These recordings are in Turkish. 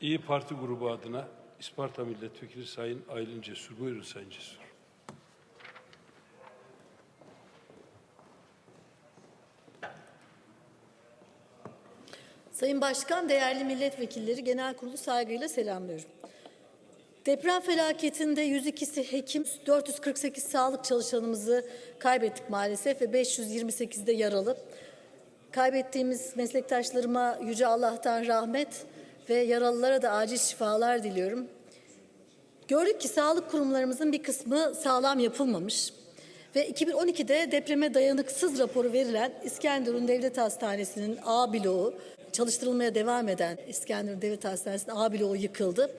İyi Parti grubu adına İsparta Milletvekili Sayın Aylin Cesur. Buyurun Sayın Cesur. Sayın Başkan, değerli milletvekilleri genel kurulu saygıyla selamlıyorum. Deprem felaketinde 102'si hekim, 448 sağlık çalışanımızı kaybettik maalesef ve 528'de yaralı. Kaybettiğimiz meslektaşlarıma Yüce Allah'tan rahmet ve yaralılara da acil şifalar diliyorum. Gördük ki sağlık kurumlarımızın bir kısmı sağlam yapılmamış. Ve 2012'de depreme dayanıksız raporu verilen İskenderun Devlet Hastanesi'nin A bloğu, çalıştırılmaya devam eden İskenderun Devlet Hastanesi'nin A bloğu yıkıldı.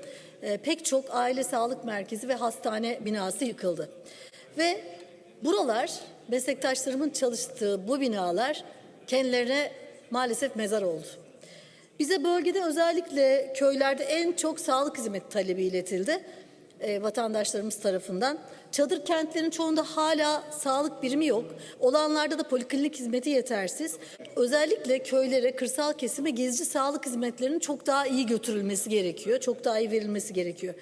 Ee, pek çok aile sağlık merkezi ve hastane binası yıkıldı. Ve buralar, meslektaşlarımın çalıştığı bu binalar kendilerine maalesef mezar oldu. Bize bölgede özellikle köylerde en çok sağlık hizmeti talebi iletildi e, vatandaşlarımız tarafından. Çadır kentlerin çoğunda hala sağlık birimi yok. Olanlarda da poliklinik hizmeti yetersiz. Özellikle köylere, kırsal kesime gezici sağlık hizmetlerinin çok daha iyi götürülmesi gerekiyor. Çok daha iyi verilmesi gerekiyor.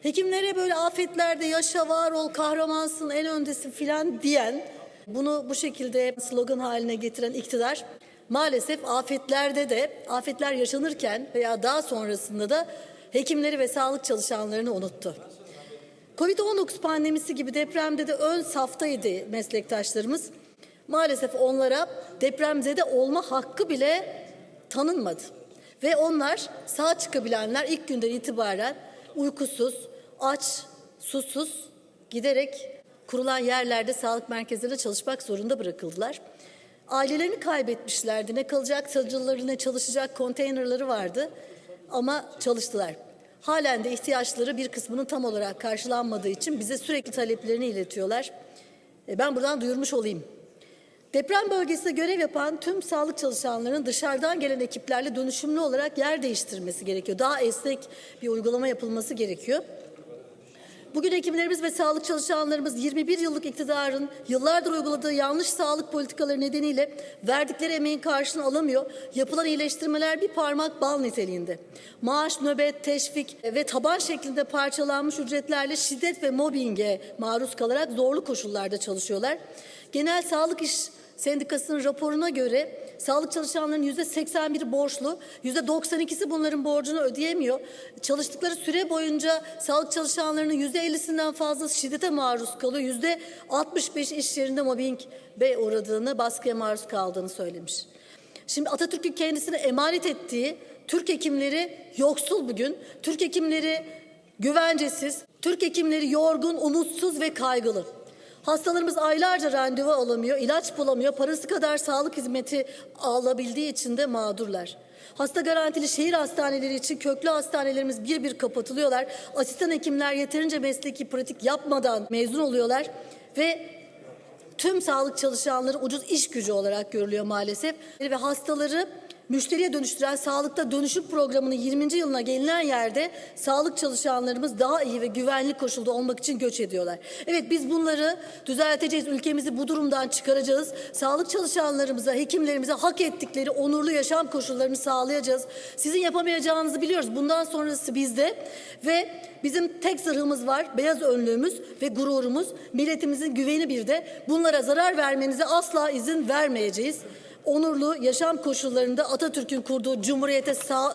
Hekimlere böyle afetlerde yaşa var ol, kahramansın, en öndesin filan diyen, bunu bu şekilde slogan haline getiren iktidar maalesef afetlerde de afetler yaşanırken veya daha sonrasında da hekimleri ve sağlık çalışanlarını unuttu. Covid-19 pandemisi gibi depremde de ön saftaydı meslektaşlarımız. Maalesef onlara depremzede olma hakkı bile tanınmadı. Ve onlar sağ çıkabilenler ilk günden itibaren uykusuz, aç, susuz giderek kurulan yerlerde sağlık merkezlerinde çalışmak zorunda bırakıldılar. Ailelerini kaybetmişlerdi. Ne kalacak satıcıları ne çalışacak konteynerları vardı ama çalıştılar. Halen de ihtiyaçları bir kısmının tam olarak karşılanmadığı için bize sürekli taleplerini iletiyorlar. E, Ben buradan duyurmuş olayım. Deprem bölgesinde görev yapan tüm sağlık çalışanlarının dışarıdan gelen ekiplerle dönüşümlü olarak yer değiştirmesi gerekiyor. Daha esnek bir uygulama yapılması gerekiyor. Bugün hekimlerimiz ve sağlık çalışanlarımız 21 yıllık iktidarın yıllardır uyguladığı yanlış sağlık politikaları nedeniyle verdikleri emeğin karşılığını alamıyor. Yapılan iyileştirmeler bir parmak bal niteliğinde. Maaş, nöbet, teşvik ve taban şeklinde parçalanmış ücretlerle şiddet ve mobbinge maruz kalarak zorlu koşullarda çalışıyorlar. Genel Sağlık İş Sendikası'nın raporuna göre sağlık çalışanlarının yüzde 81'i borçlu, yüzde 92'si bunların borcunu ödeyemiyor. Çalıştıkları süre boyunca sağlık çalışanlarının yüzde 50'sinden fazlası şiddete maruz kalıyor. Yüzde 65 iş yerinde mobbing ve uğradığını, baskıya maruz kaldığını söylemiş. Şimdi Atatürk'ün kendisine emanet ettiği Türk hekimleri yoksul bugün. Türk hekimleri güvencesiz, Türk hekimleri yorgun, umutsuz ve kaygılı. Hastalarımız aylarca randevu alamıyor, ilaç bulamıyor, parası kadar sağlık hizmeti alabildiği için de mağdurlar. Hasta garantili şehir hastaneleri için köklü hastanelerimiz bir bir kapatılıyorlar. Asistan hekimler yeterince mesleki pratik yapmadan mezun oluyorlar ve tüm sağlık çalışanları ucuz iş gücü olarak görülüyor maalesef. Ve hastaları müşteriye dönüştüren sağlıkta dönüşüm programının 20. yılına gelinen yerde sağlık çalışanlarımız daha iyi ve güvenli koşulda olmak için göç ediyorlar. Evet biz bunları düzelteceğiz. Ülkemizi bu durumdan çıkaracağız. Sağlık çalışanlarımıza, hekimlerimize hak ettikleri onurlu yaşam koşullarını sağlayacağız. Sizin yapamayacağınızı biliyoruz. Bundan sonrası bizde ve bizim tek zırhımız var. Beyaz önlüğümüz ve gururumuz. Milletimizin güveni bir de. Bunlara zarar vermenize asla izin vermeyeceğiz onurlu yaşam koşullarında Atatürk'ün kurduğu cumhuriyete sağ